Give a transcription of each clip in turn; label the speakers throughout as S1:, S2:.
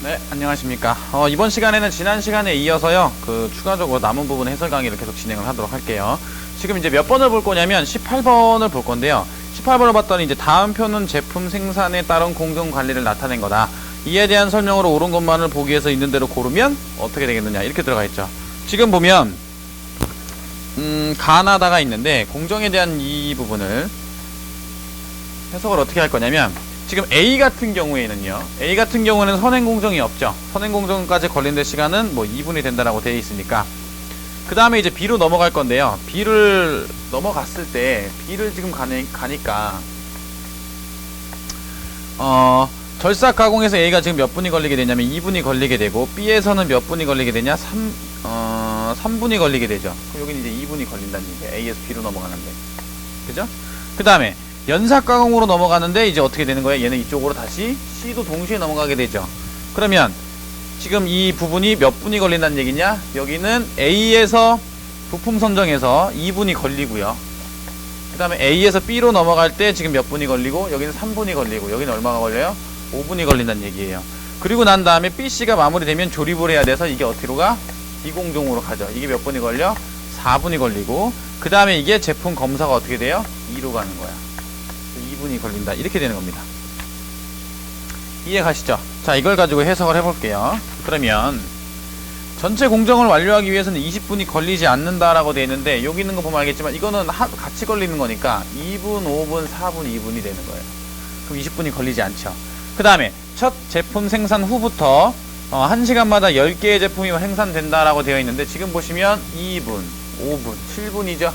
S1: 네, 안녕하십니까. 어, 이번 시간에는 지난 시간에 이어서요, 그, 추가적으로 남은 부분 해설 강의를 계속 진행을 하도록 할게요. 지금 이제 몇 번을 볼 거냐면 18번을 볼 건데요. 18번을 봤더니 이제 다음 표는 제품 생산에 따른 공정 관리를 나타낸 거다. 이에 대한 설명으로 옳은 것만을 보기 위해서 있는 대로 고르면 어떻게 되겠느냐. 이렇게 들어가 있죠. 지금 보면, 음, 가나다가 있는데, 공정에 대한 이 부분을 해석을 어떻게 할 거냐면, 지금 A 같은 경우에는요. A 같은 경우는 선행 공정이 없죠. 선행 공정까지 걸리는 시간은 뭐 2분이 된다라고 되어 있으니까. 그 다음에 이제 B로 넘어갈 건데요. B를 넘어갔을 때 B를 지금 가니, 가니까 어 절삭 가공에서 A가 지금 몇 분이 걸리게 되냐면 2분이 걸리게 되고 B에서는 몇 분이 걸리게 되냐 3, 어, 3분이 걸리게 되죠. 그럼 여기는 이제 2분이 걸린다는 얘기예요. A에서 B로 넘어가는데. 그죠? 그 다음에 연삭 가공으로 넘어가는데 이제 어떻게 되는 거예요? 얘는 이쪽으로 다시 C도 동시에 넘어가게 되죠. 그러면 지금 이 부분이 몇 분이 걸린다는 얘기냐? 여기는 A에서 부품 선정에서 2분이 걸리고요. 그 다음에 A에서 B로 넘어갈 때 지금 몇 분이 걸리고 여기는 3분이 걸리고 여기는 얼마가 걸려요? 5분이 걸린다는 얘기예요. 그리고 난 다음에 BC가 마무리되면 조립을 해야 돼서 이게 어디로 가? 비공정으로 가죠. 이게 몇 분이 걸려? 4분이 걸리고 그 다음에 이게 제품 검사가 어떻게 돼요? 2로 가는 거야. 2분이 걸린다. 이렇게 되는 겁니다. 이해 가시죠? 자, 이걸 가지고 해석을 해볼게요. 그러면 전체 공정을 완료하기 위해서는 20분이 걸리지 않는다라고 되어 있는데 여기 있는 거 보면 알겠지만 이거는 하- 같이 걸리는 거니까 2분, 5분, 4분, 2분이 되는 거예요. 그럼 20분이 걸리지 않죠. 그 다음에 첫 제품 생산 후부터 어, 1시간마다 10개의 제품이 생산된다라고 되어 있는데 지금 보시면 2분, 5분, 7분이죠.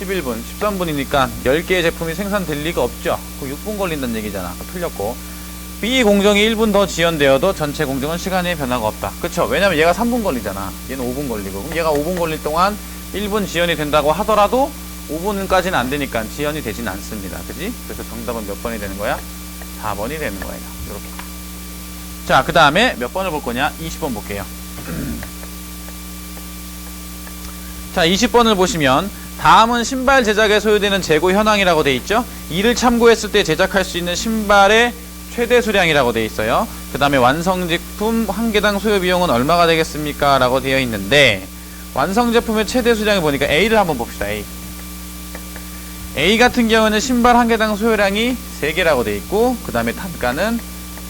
S1: 11분, 13분이니까 10개의 제품이 생산될 리가 없죠. 그럼 6분 걸린다는 얘기잖아. 틀렸고. B 공정이 1분 더 지연되어도 전체 공정은 시간에 변화가 없다. 그쵸? 왜냐면 얘가 3분 걸리잖아. 얘는 5분 걸리고. 그럼 얘가 5분 걸릴 동안 1분 지연이 된다고 하더라도 5분까지는 안 되니까 지연이 되진 않습니다. 그지? 그래서 정답은 몇 번이 되는 거야? 4번이 되는 거예요. 이렇게. 자, 그 다음에 몇 번을 볼 거냐? 20번 볼게요. 자, 20번을 보시면 다음은 신발 제작에 소요되는 재고 현황이라고 돼 있죠. 이를 참고했을 때 제작할 수 있는 신발의 최대 수량이라고 돼 있어요. 그 다음에 완성 제품 한 개당 소요 비용은 얼마가 되겠습니까? 라고 되어 있는데 완성 제품의 최대 수량을 보니까 A를 한번 봅시다. A. A 같은 경우는 신발 한 개당 소요량이 3개라고 돼 있고 그 다음에 단가는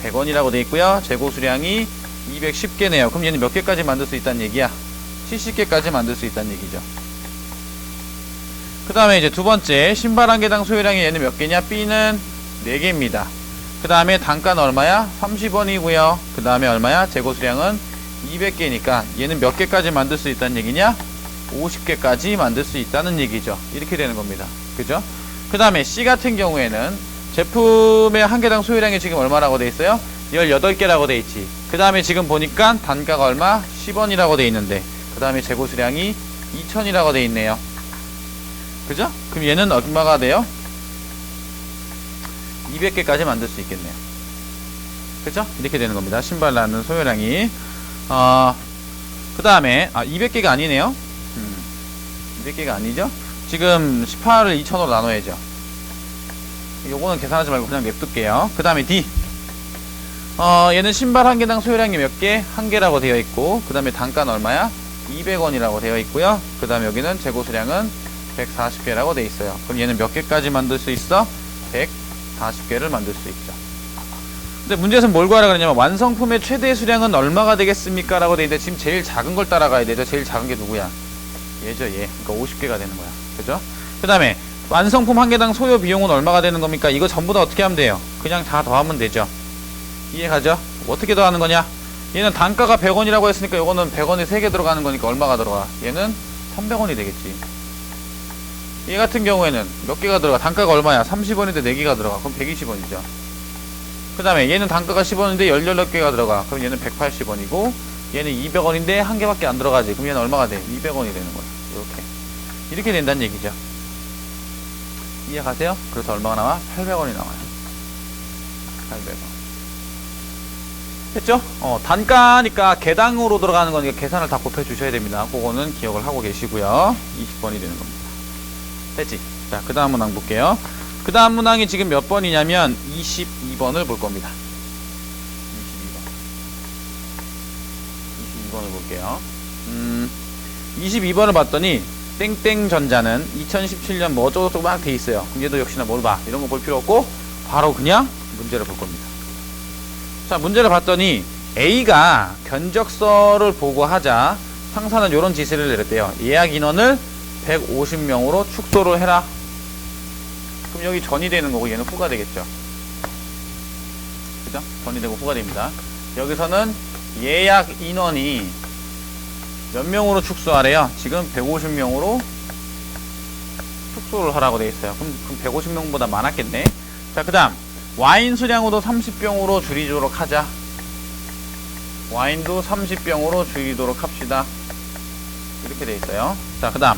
S1: 100원이라고 돼 있고요. 재고 수량이 210개네요. 그럼 얘는 몇 개까지 만들 수 있다는 얘기야? 70개까지 만들 수 있다는 얘기죠. 그 다음에 이제 두 번째 신발 한 개당 소요량이 얘는 몇 개냐? B는 4개입니다. 그 다음에 단가는 얼마야? 30원이고요. 그 다음에 얼마야? 재고 수량은 200개니까 얘는 몇 개까지 만들 수 있다는 얘기냐? 50개까지 만들 수 있다는 얘기죠. 이렇게 되는 겁니다. 그죠? 그 다음에 C 같은 경우에는 제품의 한 개당 소요량이 지금 얼마라고 돼 있어요? 18개라고 돼 있지. 그 다음에 지금 보니까 단가가 얼마? 10원이라고 돼 있는데 그 다음에 재고 수량이 2000이라고 돼 있네요. 그죠? 그럼 얘는 얼마가 돼요? 200개까지 만들 수 있겠네요. 그죠? 이렇게 되는 겁니다. 신발 나는 소요량이. 어, 그 다음에, 아, 200개가 아니네요. 음, 200개가 아니죠? 지금 18을 2000으로 나눠야죠. 요거는 계산하지 말고 그냥 냅둘게요. 그 다음에 D. 어, 얘는 신발 한 개당 소요량이 몇 개? 한 개라고 되어 있고, 그 다음에 단가는 얼마야? 200원이라고 되어 있고요. 그 다음에 여기는 재고 수량은 140개라고 되어 있어요. 그럼 얘는 몇 개까지 만들 수 있어? 140개를 만들 수 있죠. 근데 문제에서는 뭘 구하라 그러냐면 완성품의 최대 수량은 얼마가 되겠습니까? 라고 되어 있는데 지금 제일 작은 걸 따라가야 되죠. 제일 작은 게 누구야? 얘죠, 얘. 그러니까 50개가 되는 거야. 그죠? 그 다음에 완성품 한 개당 소요 비용은 얼마가 되는 겁니까? 이거 전부 다 어떻게 하면 돼요? 그냥 다 더하면 되죠. 이해가죠? 어떻게 더하는 거냐? 얘는 단가가 100원이라고 했으니까 이거는 100원에 3개 들어가는 거니까 얼마가 들어가? 얘는 300원이 되겠지. 얘 같은 경우에는 몇 개가 들어가? 단가가 얼마야? 30원인데 4개가 들어가. 그럼 120원이죠. 그 다음에 얘는 단가가 10원인데 18개가 들어가. 그럼 얘는 180원이고 얘는 200원인데 한 개밖에 안 들어가지. 그럼 얘는 얼마가 돼? 200원이 되는 거야. 이렇게. 이렇게 된다는 얘기죠. 이해 가세요? 그래서 얼마가 나와? 800원이 나와요. 800원. 됐죠? 어, 단가니까 개당으로 들어가는 거니까 계산을 다 곱해 주셔야 됩니다. 그거는 기억을 하고 계시고요. 20번이 되는 겁니다. 됐지? 자, 그 다음 문항 볼게요. 그 다음 문항이 지금 몇 번이냐면 22번을 볼 겁니다. 22번. 22번을 볼게요. 음, 22번을 봤더니 땡땡전자는 2017년 뭐 어쩌고저쩌고 막 돼 있어요. 그럼 얘도 역시나 뭘 봐. 이런 거 볼 필요 없고 바로 그냥 문제를 볼 겁니다. 자, 문제를 봤더니 A가 견적서를 보고 하자 상사는 이런 지시를 내렸대요. 예약 인원을 150명으로 축소를 해라. 그럼 여기 전이 되는 거고 얘는 후가 되겠죠. 그죠? 전이 되고 후가 됩니다. 여기서는 예약 인원이 몇 명으로 축소하래요? 지금 150명으로 축소를 하라고 돼 있어요. 그럼, 그럼 150명보다 많았겠네. 자, 그 다음 와인 수량으로 30병으로 줄이도록 하자. 와인도 30병으로 줄이도록 합시다. 이렇게 돼 있어요. 자, 그 다음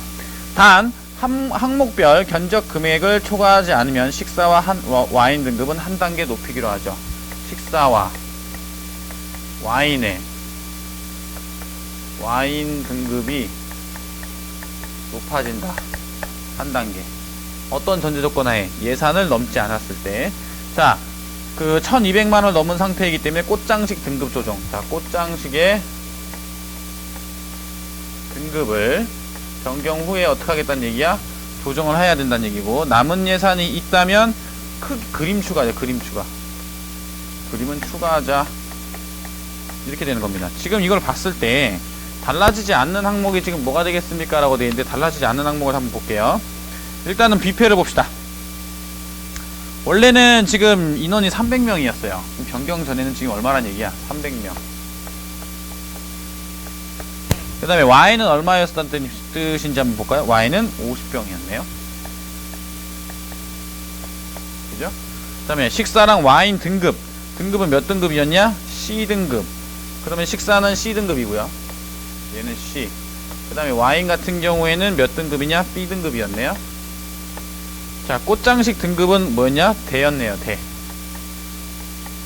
S1: 단 한, 항목별 견적 금액을 초과하지 않으면 식사와 한, 와, 와인 등급은 한 단계 높이기로 하죠. 식사와 와인의 와인 등급이 높아진다. 한 단계. 어떤 전제 조건 하에 예산을 넘지 않았을 때. 자, 그 1200만원을 넘은 상태이기 때문에 꽃장식 등급 조정. 자, 꽃장식의 등급을 변경 후에 어떻게 하겠다는 얘기야? 조정을 해야 된다는 얘기고 남은 예산이 있다면 크, 그림 추가죠. 그림 추가. 그림은 추가하자. 이렇게 되는 겁니다. 지금 이걸 봤을 때 달라지지 않는 항목이 지금 뭐가 되겠습니까? 라고 되어 있는데 달라지지 않는 항목을 한번 볼게요. 일단은 뷔페를 봅시다. 원래는 지금 인원이 300명이었어요. 변경 전에는 지금 얼마란 얘기야? 300명. 그 다음에 와인은 얼마였었다는 뜻인지 한번 볼까요? 와인은 50병이었네요. 그죠? 그 다음에 식사랑 와인 등급. 등급은 몇 등급이었냐? C등급. 그러면 식사는 C등급이고요. 얘는 C. 그 다음에 와인 같은 경우에는 몇 등급이냐? B등급이었네요. 자, 꽃장식 등급은 뭐였냐? 대였네요, 대.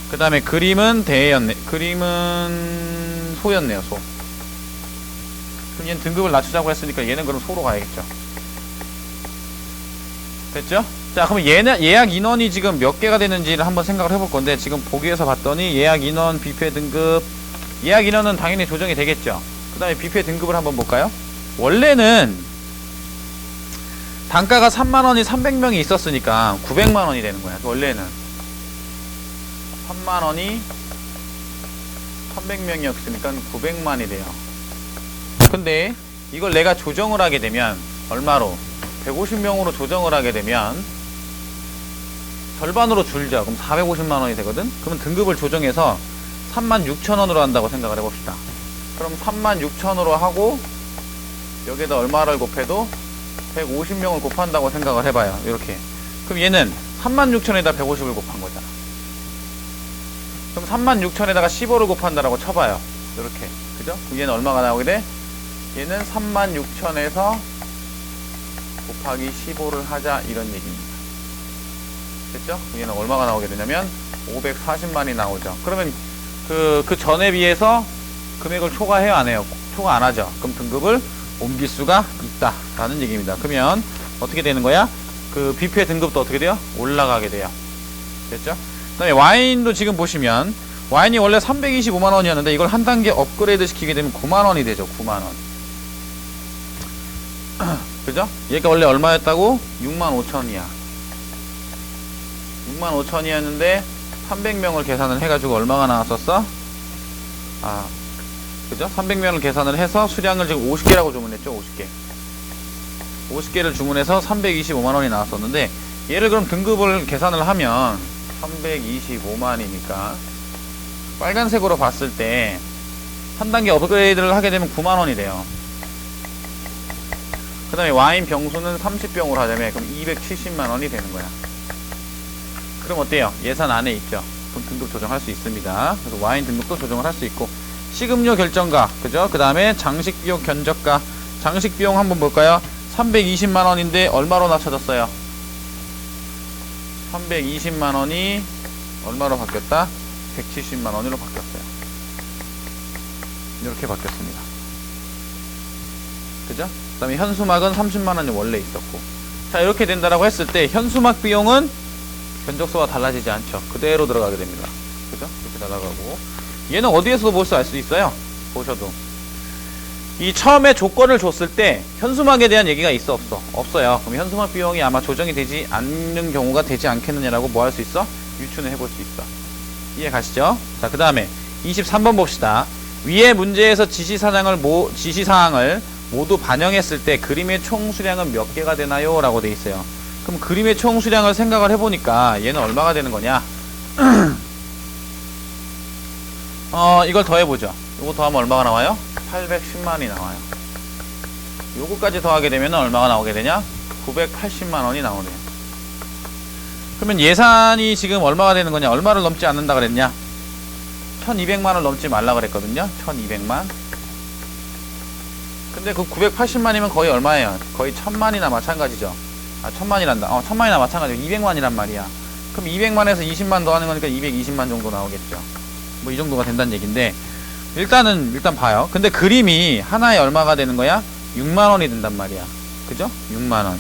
S1: 그 다음에 그림은 대였네. 그림은 소였네요, 소. 그럼 얘는 등급을 낮추자고 했으니까 얘는 그럼 소로 가야겠죠. 됐죠? 자, 그럼 얘는 예약 인원이 지금 몇 개가 되는지를 한번 생각을 해볼 건데, 지금 보기에서 봤더니 예약 인원, 뷔페 등급, 예약 인원은 당연히 조정이 되겠죠. 그 다음에 뷔페 등급을 한번 볼까요? 원래는 단가가 3만원이 300명이 있었으니까 900만원이 되는 거야. 원래는. 3만원이 300명이었으니까 900만이 돼요. 근데 이걸 내가 조정을 하게 되면 얼마로? 150명으로 조정을 하게 되면 절반으로 줄죠. 그럼 450만 원이 되거든? 그러면 등급을 조정해서 36,000원으로 한다고 생각을 해봅시다. 그럼 36,000으로 하고 여기에다 얼마를 곱해도 150명을 곱한다고 생각을 해봐요. 이렇게. 그럼 얘는 36,000에다 150을 곱한 거잖아. 그럼 36,000에다가 15를 곱한다라고 쳐봐요. 이렇게. 그죠? 그럼 얘는 얼마가 나오게 돼? 얘는 36,000에서 곱하기 15를 하자 이런 얘기입니다. 됐죠? 얘는 얼마가 나오게 되냐면 540만이 나오죠. 그러면 그, 그 전에 비해서 금액을 초과해요? 안 해요? 초과 안 하죠. 그럼 등급을 옮길 수가 있다. 라는 얘기입니다. 그러면 어떻게 되는 거야? 그 뷔페 등급도 어떻게 돼요? 올라가게 돼요. 됐죠? 그 다음에 와인도 지금 보시면 와인이 원래 325만원이었는데 이걸 한 단계 업그레이드 시키게 되면 9만원이 되죠. 9만원. 그죠? 얘가 원래 얼마였다고? 6만 5천이야. 6만 5천이었는데 300명을 계산을 해가지고 얼마가 나왔었어? 아, 그죠? 300명을 계산을 해서 수량을 지금 50개라고 주문했죠, 50개. 50개를 주문해서 325만원이 나왔었는데, 얘를 그럼 등급을 계산을 하면 325만이니까, 빨간색으로 봤을 때, 한 단계 업그레이드를 하게 되면 9만원이 돼요. 그 다음에 와인 병수는 30병으로 하자면, 그럼 270만원이 되는 거야. 그럼 어때요? 예산 안에 있죠? 그럼 등급 조정할 수 있습니다. 그래서 와인 등급도 조정을 할 수 있고, 식음료 결정가, 그죠? 그 다음에 장식 비용 견적가. 장식 비용 한번 볼까요? 320만원인데 얼마로 낮춰졌어요? 320만원이 얼마로 바뀌었다? 170만원으로 바뀌었어요. 이렇게 바뀌었습니다. 그죠? 그 다음에 현수막은 30만원이 원래 있었고. 자, 이렇게 된다라고 했을 때 현수막 비용은 견적서와 달라지지 않죠. 그대로 들어가게 됩니다. 그죠? 이렇게 날아가고. 얘는 어디에서도 볼 수 알 수 있어요. 보셔도. 이 처음에 조건을 줬을 때 현수막에 대한 얘기가 있어 없어? 없어요. 그럼 현수막 비용이 아마 조정이 되지 않는 경우가 되지 않겠느냐라고 뭐 할 수 있어? 유추는 해볼 수 있어. 이해 가시죠? 자, 그 다음에 23번 봅시다. 위의 문제에서 지시사항을 모, 지시사항을 모두 반영했을 때 그림의 총 수량은 몇 개가 되나요? 라고 돼 있어요. 그럼 그림의 총 수량을 생각을 해보니까 얘는 얼마가 되는 거냐? 어, 이걸 더해보죠. 이거 더하면 얼마가 나와요? 810만이 나와요. 요거까지 더하게 되면 얼마가 나오게 되냐? 980만 원이 나오네요. 그러면 예산이 지금 얼마가 되는 거냐? 얼마를 넘지 않는다 그랬냐? 1200만 원 넘지 말라 그랬거든요. 1200만. 근데 그 980만이면 거의 얼마예요? 거의 1000만이나 마찬가지죠. 아, 1000만이란다. 어, 1000만이나 마찬가지고 200만이란 말이야. 그럼 200만에서 20만 더하는 거니까 220만 정도 나오겠죠. 뭐 이 정도가 된다는 얘기인데 일단은 일단 봐요. 근데 그림이 하나에 얼마가 되는 거야? 6만 원이 된단 말이야. 그죠? 6만 원.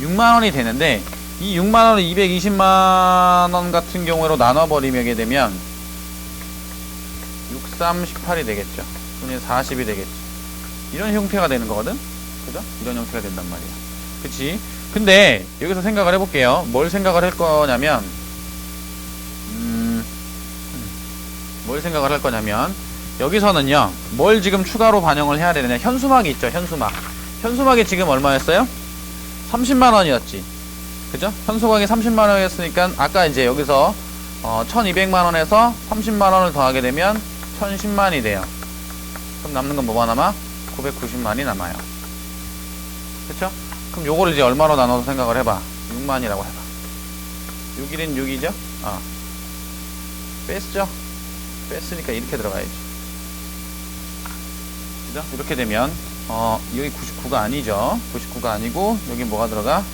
S1: 6만 원이 되는데 이 6만 원을 220만 원 같은 경우로 나눠 버리게 되면 6, 3, 18이 되겠죠. 그러면 40이 되겠지. 이런 형태가 되는 거거든? 그죠? 이런 형태가 된단 말이야. 그치? 근데 여기서 생각을 해볼게요. 뭘 생각을 할 거냐면 음, 뭘 생각을 할 거냐면 여기서는요 뭘 지금 추가로 반영을 해야 되느냐 현수막이 있죠 현수막 현수막이 지금 얼마였어요? 30만 원이었지 그죠? 현수막이 30만 원이었으니까 아까 이제 여기서 어, 1200만 원에서 30만 원을 더하게 되면 1010만이 돼요 그럼 남는 건 뭐가 남아? 990만이 남아요 그쵸? 그럼 요거를 이제 얼마로 나눠서 생각을 해봐 6만이라고 해봐 6일인 6이죠? 어. 뺐죠? 뺐으니까 이렇게 들어가야지. 그죠? 이렇게 되면, 어, 여기 99가 아니죠? 99가 아니고, 여기 뭐가 들어가?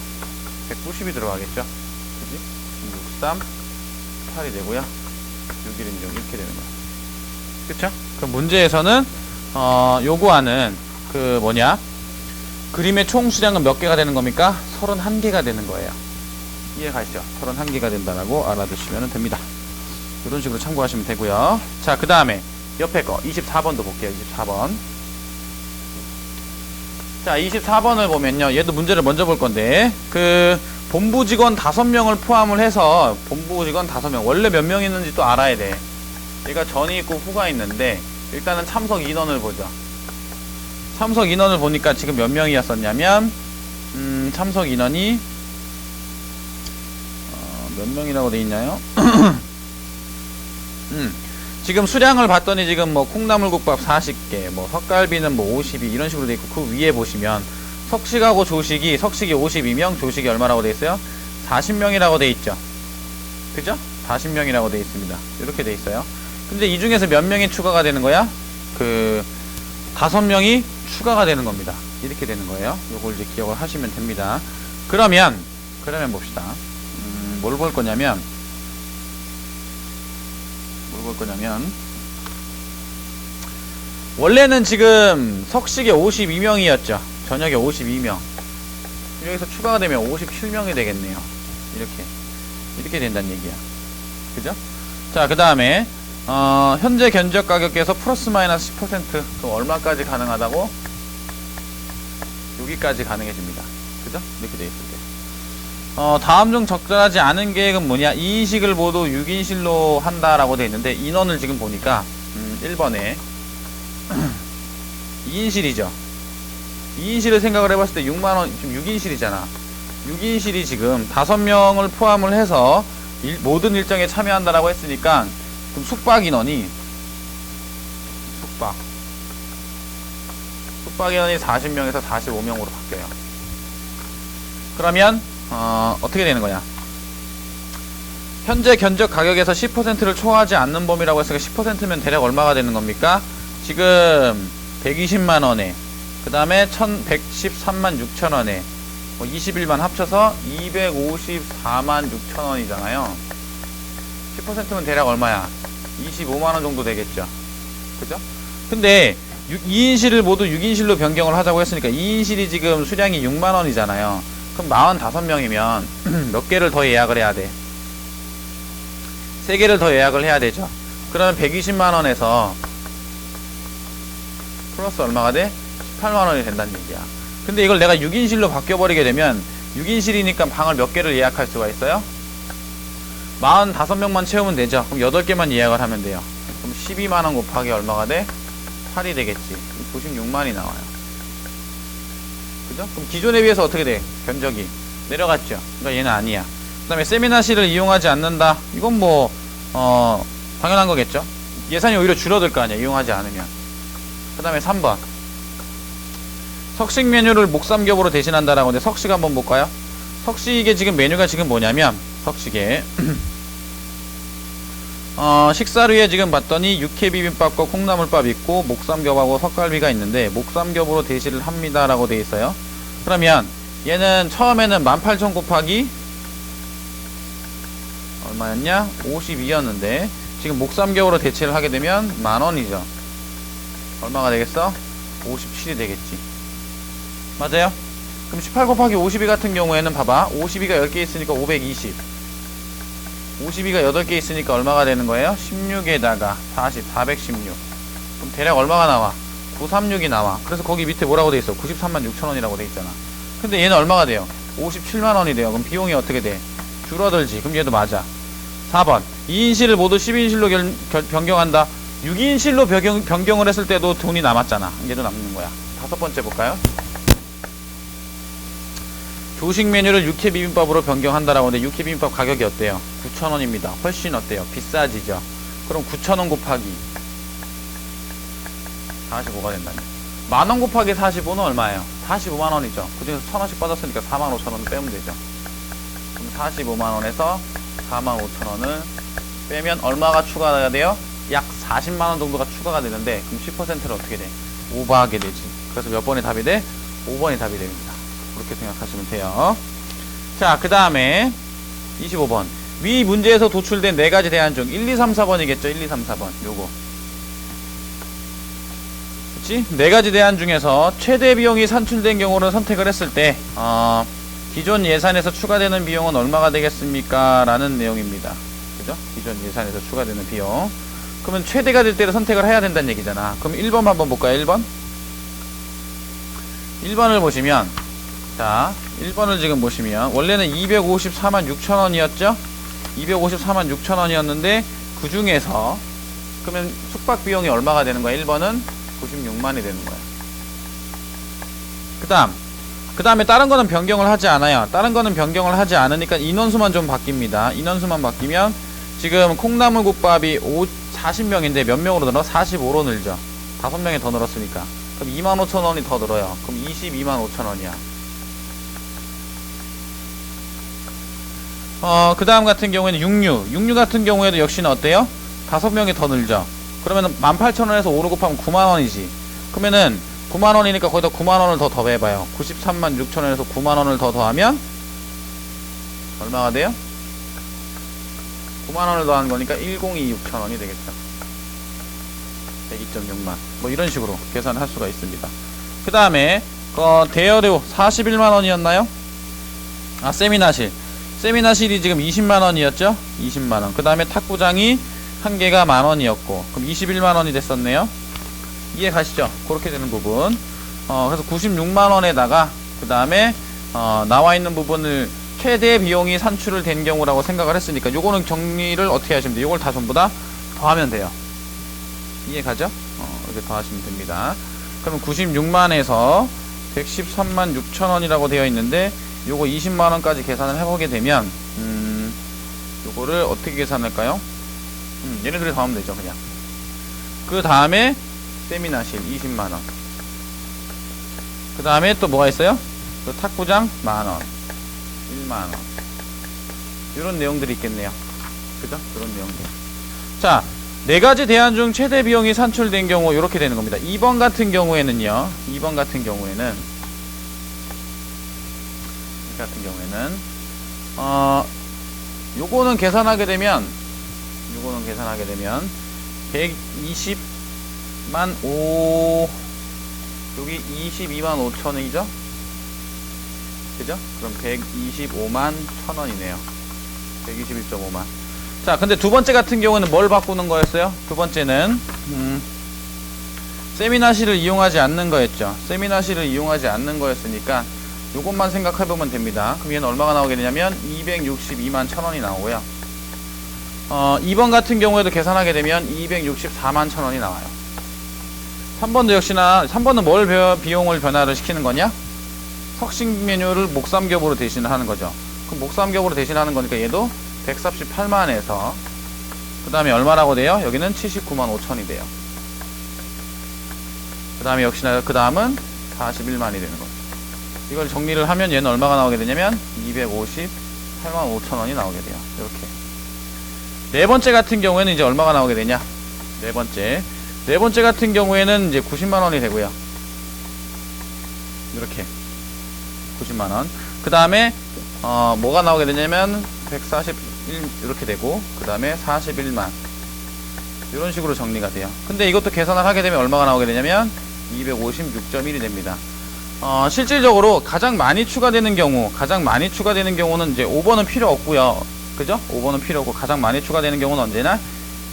S1: 190이 들어가겠죠? 그지? 6, 3, 8이 되고요. 6일은 6, 이렇게 되는 거야. 그쵸? 그럼 문제에서는, 어, 요구하는, 그 뭐냐? 그림의 총 수량은 몇 개가 되는 겁니까? 31개가 되는 거예요. 이해 가시죠? 31개가 된다라고 알아두시면 됩니다. 이런 식으로 참고하시면 되고요. 자, 그 다음에 옆에 거 24번도 볼게요. 24번. 자, 24번을 보면요. 얘도 문제를 먼저 볼 건데 그 본부 직원 5명을 포함을 해서 본부 직원 5명 원래 몇 명 있는지 또 알아야 돼. 얘가 전이 있고 후가 있는데 일단은 참석 인원을 보죠. 참석 인원을 보니까 지금 몇 명이었었냐면 음, 참석 인원이 어, 몇 명이라고 돼 있나요? 음, 지금 수량을 봤더니 지금 뭐 콩나물국밥 40개, 뭐 석갈비는 뭐 52 이런 식으로 돼 있고 그 위에 보시면 석식하고 조식이 석식이 52명, 조식이 얼마라고 돼 있어요? 40명이라고 돼 있죠. 그죠? 40명이라고 돼 있습니다. 이렇게 돼 있어요. 근데 이 중에서 몇 명이 추가가 되는 거야? 그 다섯 명이 추가가 되는 겁니다. 이렇게 되는 거예요. 요걸 이제 기억을 하시면 됩니다. 그러면 그러면 봅시다. 음, 뭘 볼 거냐면 뭘 볼 거냐면 원래는 지금 석식에 52명이었죠. 저녁에 52명. 여기서 추가가 되면 57명이 되겠네요. 이렇게 이렇게 된다는 얘기야. 그죠? 자, 그 다음에 어, 현재 견적 가격에서 플러스 마이너스 10% 그럼 얼마까지 가능하다고? 여기까지 가능해집니다. 그죠? 이렇게 때. 어, 다음 중 적절하지 않은 계획은 뭐냐? 2인식을 모두 6인실로 한다라고 돼 있는데 인원을 지금 보니까 음, 1번에 2인실이죠. 2인실을 생각을 해봤을 때 6만원, 지금 6인실이잖아. 6인실이 지금 5명을 포함을 해서 일- 모든 일정에 참여한다라고 했으니까 그럼 숙박 인원이 숙박 숙박 인원이 40명에서 45명으로 바뀌어요. 그러면 어, 어떻게 되는 거냐? 현재 견적 가격에서 10%를 초과하지 않는 범위라고 했으니까 10%면 대략 얼마가 되는 겁니까? 지금 120만 원에 그 다음에 1113만 6천 원에 뭐 21만 합쳐서 254만 6천 원이잖아요. 10%면 대략 얼마야? 25만 원 정도 되겠죠. 그죠? 근데 2인실을 모두 6인실로 변경을 하자고 했으니까 2인실이 지금 수량이 6만 원이잖아요. 그럼 45명이면 몇 개를 더 예약을 해야 돼? 3개를 더 예약을 해야 되죠. 그러면 120만 원에서 플러스 얼마가 돼? 18만 원이 된다는 얘기야. 근데 이걸 내가 6인실로 바뀌어버리게 되면 6인실이니까 방을 몇 개를 예약할 수가 있어요? 45명만 채우면 되죠. 그럼 8개만 예약을 하면 돼요. 그럼 12만원 곱하기 얼마가 돼? 8이 되겠지. 96만이 나와요. 그죠? 그럼 기존에 비해서 어떻게 돼? 견적이 내려갔죠. 그러니까 얘는 아니야. 그 다음에 세미나실을 이용하지 않는다. 이건 뭐, 어, 당연한 거겠죠. 예산이 오히려 줄어들 거 아니야. 이용하지 않으면. 그 다음에 3번. 석식 메뉴를 목삼겹으로 대신한다라고 하는데 석식 한번 볼까요? 석식에 지금 메뉴가 지금 뭐냐면 석식에 어, 식사류에 지금 봤더니 육회 비빔밥과 콩나물밥 있고 목삼겹하고 석갈비가 있는데 목삼겹으로 대시를 합니다 라고 돼 있어요. 그러면 얘는 처음에는 18,000 곱하기 얼마였냐? 52였는데 지금 목삼겹으로 대체를 하게 되면 만원이죠. 얼마가 되겠어? 57이 되겠지. 맞아요? 그럼 18 곱하기 52 같은 경우에는 봐봐. 52가 10개 있으니까 520. 52가 8개 있으니까 얼마가 되는 거예요? 16에다가 40, 416. 그럼 대략 얼마가 나와? 936이 나와. 그래서 거기 밑에 뭐라고 돼 있어? 93만 6천 원이라고 돼 있잖아. 근데 얘는 얼마가 돼요? 57만 원이 돼요. 그럼 비용이 어떻게 돼? 줄어들지. 그럼 얘도 맞아. 4번. 2인실을 모두 10인실로 결, 결- 변경한다. 6인실로 변경, 변경을 했을 때도 돈이 남았잖아. 얘도 남는 거야. 다섯 번째 볼까요? 조식 메뉴를 육회 비빔밥으로 변경한다라고 하는데 육회 비빔밥 가격이 어때요? 9,000원입니다. 훨씬 어때요? 비싸지죠? 그럼 9,000원 곱하기 45가 된다니. 만원 곱하기 45는 얼마예요? 45만원이죠. 그 중에서 1,000원씩 빠졌으니까 45,000원 빼면 되죠. 그럼 45만원에서 45,000원을 빼면 얼마가 추가가 돼요? 약 40만원 정도가 추가가 되는데 그럼 10%를 어떻게 돼? 오버하게 되지. 그래서 몇 번이 답이 돼? 5번이 답이 됩니다. 그렇게 생각하시면 돼요. 자, 그 다음에 25번. 위 문제에서 도출된 네 가지 대안 중 1, 2, 3, 4번이겠죠? 1, 2, 3, 4번. 요거. 그치? 네 가지 대안 중에서 최대 비용이 산출된 경우를 선택을 했을 때, 어, 기존 예산에서 추가되는 비용은 얼마가 되겠습니까? 라는 내용입니다. 그죠? 기존 예산에서 추가되는 비용. 그러면 최대가 될 때를 선택을 해야 된다는 얘기잖아. 그럼 1번 한번 볼까요? 1번? 1번을 보시면, 자, 1번을 지금 보시면, 원래는 254만 6천원이었죠? 254만 6천원이었는데, 그 중에서, 그러면 숙박 비용이 얼마가 되는 거야? 1번은 96만이 되는 거야. 그 다음, 그 다음에 다른 거는 변경을 하지 않아요. 다른 거는 변경을 하지 않으니까 인원수만 좀 바뀝니다. 인원수만 바뀌면, 지금 콩나물국밥이 5, 40명인데 몇 명으로 늘어? 45로 늘죠. 5명이 더 늘었으니까. 그럼 2만 5천 원이 더 늘어요. 그럼 22만 5천 원이야. 어, 그 다음 같은 경우에는 육류. 육류 같은 경우에도 역시나 어때요? 다섯 명이 더 늘죠. 그러면은 18,000원에서 5로 곱하면 9만원이지. 그러면은 9만원이니까 거기다 9만원을 더 더해봐요. 93만 6천원에서 9만원을 더 더하면 얼마가 돼요? 9만원을 더한 거니까 1026,000원이 되겠죠. 102.6만. 뭐 이런 식으로 계산을 할 수가 있습니다. 그 다음에, 어, 대여료 41만원이었나요? 아, 세미나실. 세미나실이 지금 20만원이었죠? 20만원. 그 다음에 탁구장이 한 개가 만원이었고, 그럼 21만원이 됐었네요? 이해 가시죠? 그렇게 되는 부분. 어, 그래서 96만원에다가, 그 다음에, 어, 나와 있는 부분을 최대 비용이 산출을 된 경우라고 생각을 했으니까, 요거는 정리를 어떻게 하시면 돼요? 요걸 다 전부 다 더하면 돼요. 이해 가죠? 어, 이렇게 더하시면 됩니다. 그러면 96만에서 113만 6천원이라고 되어 있는데, 요거 20만원까지 계산을 해보게 되면, 음, 요거를 어떻게 계산할까요? 음, 얘네들이 더하면 되죠, 그냥. 그 다음에, 세미나실 20만원. 그 다음에 또 뭐가 있어요? 그 탁구장 만원. 1만원. 이런 내용들이 있겠네요. 그죠? 그런 내용들. 자, 네 가지 대안 중 최대 비용이 산출된 경우 이렇게 되는 겁니다. 2번 같은 경우에는요. 2번 같은 경우에는 이 같은 경우에는 어 요거는 계산하게 되면 요거는 계산하게 되면 120만 5 여기 22만 5천원이죠? 그죠? 그럼 125만 1천원이네요. 121.5만. 자, 근데 두 번째 같은 경우는 뭘 바꾸는 거였어요? 두 번째는 음, 세미나실을 이용하지 않는 거였죠. 세미나실을 이용하지 않는 거였으니까 요것만 생각해보면 됩니다. 그럼 얘는 얼마가 나오게 되냐면 262만 천 원이 나오고요. 어, 2번 같은 경우에도 계산하게 되면 264만 천 원이 나와요. 3번도 역시나 3번은 뭘 벼- 비용을 변화를 시키는 거냐? 석식 메뉴를 목삼겹으로 대신하는 거죠. 그럼 목삼겹으로 대신하는 거니까 얘도 138만에서 그 다음에 얼마라고 돼요? 여기는 79만 5천이 돼요. 그 다음에 역시나 그 다음은 41만이 되는 거죠. 이걸 정리를 하면 얘는 얼마가 나오게 되냐면 258만 5천 원이 나오게 돼요. 이렇게. 네 번째 같은 경우에는 이제 얼마가 나오게 되냐? 네 번째. 네 번째 같은 경우에는 이제 90만 원이 되고요. 이렇게. 90만 원. 그 다음에 어, 뭐가 나오게 되냐면 141 이렇게 되고 그 다음에 41만 이런 식으로 정리가 돼요. 근데 이것도 계산을 하게 되면 얼마가 나오게 되냐면 256.1이 됩니다. 어, 실질적으로 가장 많이 추가되는 경우, 가장 많이 추가되는 경우는 이제 5번은 필요 없고요. 그죠? 5번은 필요 없고 가장 많이 추가되는 경우는 언제나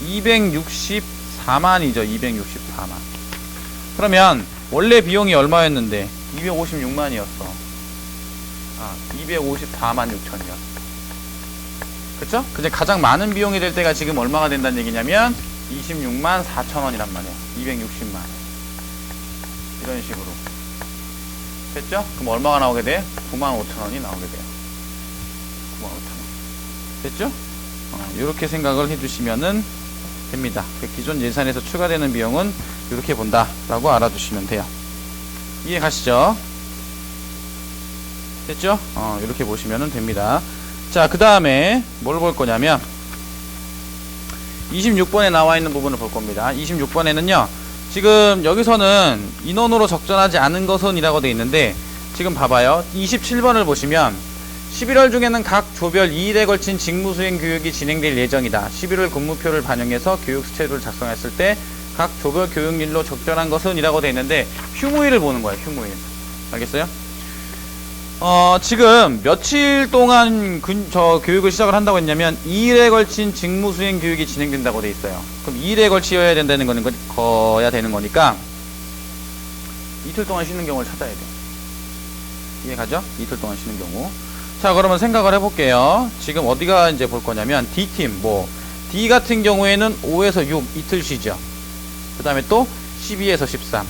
S1: 264만이죠. 264만. 그러면 원래 비용이 얼마였는데 256만이었어. 아, 254만 6천이었어. 그쵸? 근데 가장 많은 비용이 될 때가 지금 얼마가 된다는 얘기냐면 26만 4천 원이란 말이야. 260만. 이런 식으로. 됐죠? 그럼 얼마가 나오게 돼? 9만 5천 원이 나오게 돼요. 9만 5천 원. 됐죠? 어, 이렇게 생각을 해주시면은 됩니다. 그 기존 예산에서 추가되는 비용은 이렇게 본다라고 알아두시면 돼요. 이해 가시죠? 됐죠? 어, 이렇게 보시면 됩니다. 자, 그 다음에 뭘 볼 거냐면 26번에 나와 있는 부분을 볼 겁니다. 26번에는요. 지금 여기서는 인원으로 적절하지 않은 것은 이라고 되어 있는데 지금 봐봐요. 27번을 보시면 11월 중에는 각 조별 2일에 걸친 직무 수행 교육이 진행될 예정이다. 11월 근무표를 반영해서 교육 스케줄을 작성했을 때 각 조별 교육일로 적절한 것은 이라고 되어 있는데 휴무일을 보는 거예요. 휴무일. 알겠어요? 어, 지금 며칠 동안 근, 저 교육을 시작을 한다고 했냐면 2일에 걸친 직무 수행 교육이 진행된다고 돼 있어요. 그럼 2일에 걸치어야 된다는 거는 거, 거야 되는 거니까 이틀 동안 쉬는 경우를 찾아야 돼. 이해 가죠? 이틀 동안 쉬는 경우. 자, 그러면 생각을 해볼게요. 지금 어디가 이제 볼 거냐면 D팀, 뭐, D 같은 경우에는 5에서 6 이틀 쉬죠. 그 다음에 또 12에서 13.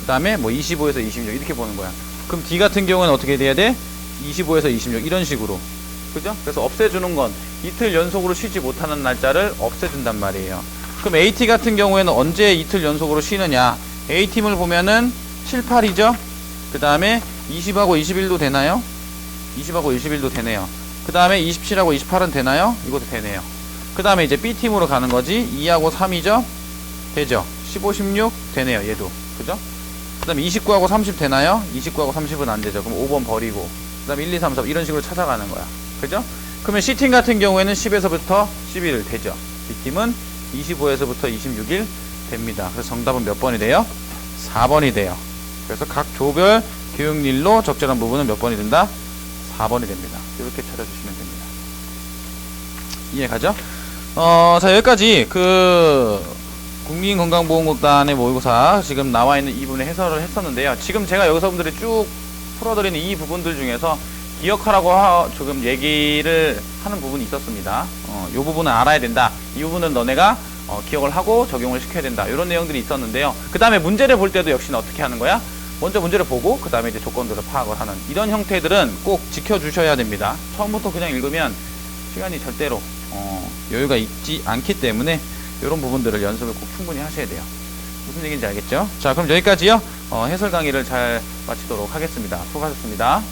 S1: 그 다음에 뭐 25에서 26 이렇게 보는 거야. 그럼 D 같은 경우는 어떻게 돼야 돼? 25에서 26 이런 식으로. 그죠? 그래서 없애주는 건 이틀 연속으로 쉬지 못하는 날짜를 없애준단 말이에요. 그럼 AT 같은 경우에는 언제 이틀 연속으로 쉬느냐? A팀을 보면은 7, 8이죠? 그 다음에 20하고 21도 되나요? 20하고 21도 되네요. 그 다음에 27하고 28은 되나요? 이것도 되네요. 그 다음에 이제 B팀으로 가는 거지. 2하고 3이죠? 되죠? 15, 16 되네요. 얘도. 그죠? 그 다음에 29하고 30 되나요? 29하고 30은 안 되죠. 그럼 5번 버리고. 그 다음에 1, 2, 3, 4 이런 식으로 찾아가는 거야. 그죠? 그러면 C팀 같은 경우에는 10에서부터 11일 되죠. B팀은 25에서부터 26일 됩니다. 그래서 정답은 몇 번이 돼요? 4번이 돼요. 그래서 각 조별 교육일로 적절한 부분은 몇 번이 된다? 4번이 됩니다. 이렇게 찾아주시면 됩니다. 이해 가죠? 어, 자, 여기까지 그 국민건강보험공단의 모의고사 지금 나와 있는 이 부분의 해설을 했었는데요. 지금 제가 여기서 분들이 쭉 풀어드리는 이 부분들 중에서 기억하라고 하, 조금 얘기를 하는 부분이 있었습니다. 어, 이 부분은 알아야 된다. 이 부분은 너네가 어, 기억을 하고 적용을 시켜야 된다. 이런 내용들이 있었는데요. 그 다음에 문제를 볼 때도 역시나 어떻게 하는 거야? 먼저 문제를 보고 그 다음에 이제 조건들을 파악을 하는 이런 형태들은 꼭 지켜주셔야 됩니다. 처음부터 그냥 읽으면 시간이 절대로 어, 여유가 있지 않기 때문에 이런 부분들을 연습을 꼭 충분히 하셔야 돼요. 무슨 얘기인지 알겠죠? 자, 그럼 여기까지요. 어, 해설 강의를 잘 마치도록 하겠습니다. 수고하셨습니다.